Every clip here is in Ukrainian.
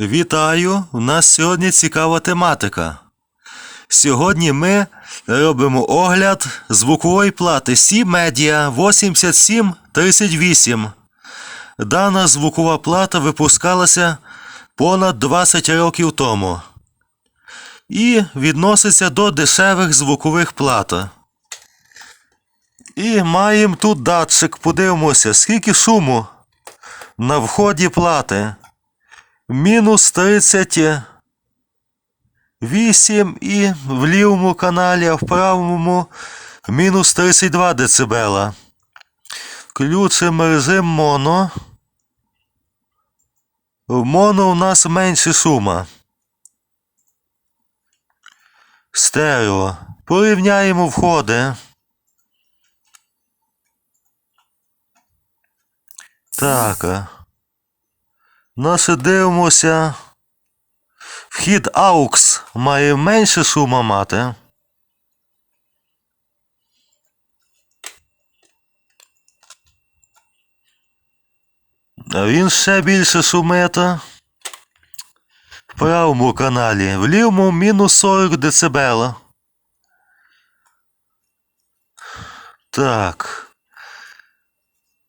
Вітаю! У нас сьогодні цікава тематика. Сьогодні ми робимо огляд звукової плати C-Media 8738. Дана звукова плата випускалася понад 20 років тому і відноситься до дешевих звукових плат. І маємо тут датчик, подивимося, скільки шуму на вході плати. Мінус 38 і в лівому каналі, а в правому мінус 32 дБ. Включимо режим моно. В моно у нас менше шума. Стерео. Порівняємо входи. Так. А. Наше дивимося. Вхід AUX має менше шума мати. А він ще більше шумить. В правому каналі. В лівому мінус 40 дБ. Так.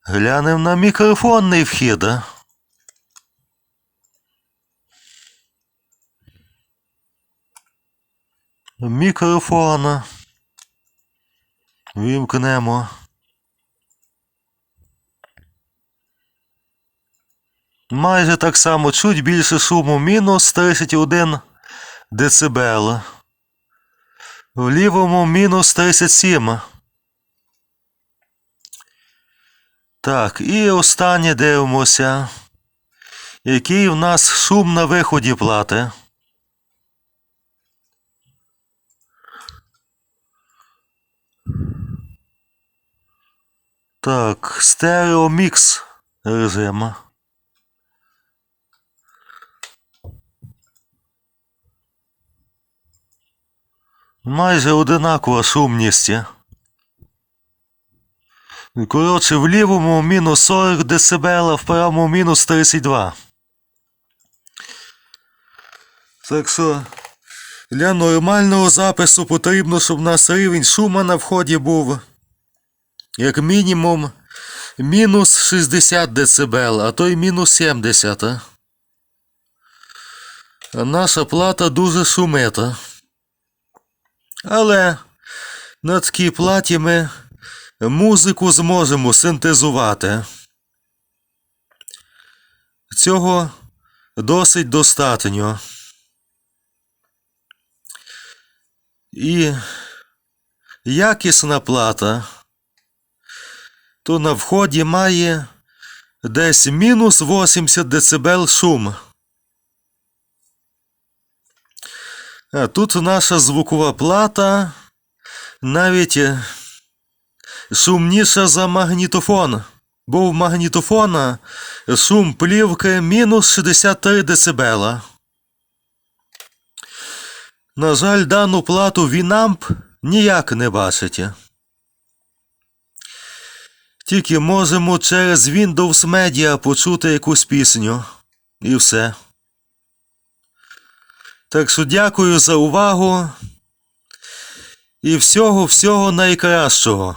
Глянемо на мікрофонний вхід. А. Мікрофон. Вімкнемо. Майже так само чуть більше шуму мінус 31 дБ. В лівому мінус 37. Так, і останнє дивимося. Який в нас шум на виході плати? Так, стереомікс режим. Майже одинакова шумність. Коротше, в лівому мінус 40 дБ, а в правому мінус 32. Так що для нормального запису потрібно, щоб у нас рівень шума на вході був як мінімум мінус 60 дБ, а то й мінус 70. А наша плата дуже шумита. Але на такій платі ми музику зможемо синтезувати. Цього досить достатньо. І якісна плата то на вході має десь мінус 80 дБ шум. А тут наша звукова плата навіть шумніша за магнітофон. Бо в магнітофона шум плівки мінус 63 дБ. На жаль, дану плату Winamp ніяк не бачите. Тільки можемо через Windows Media почути якусь пісню. І все. Так що дякую за увагу. І всього всього найкращого.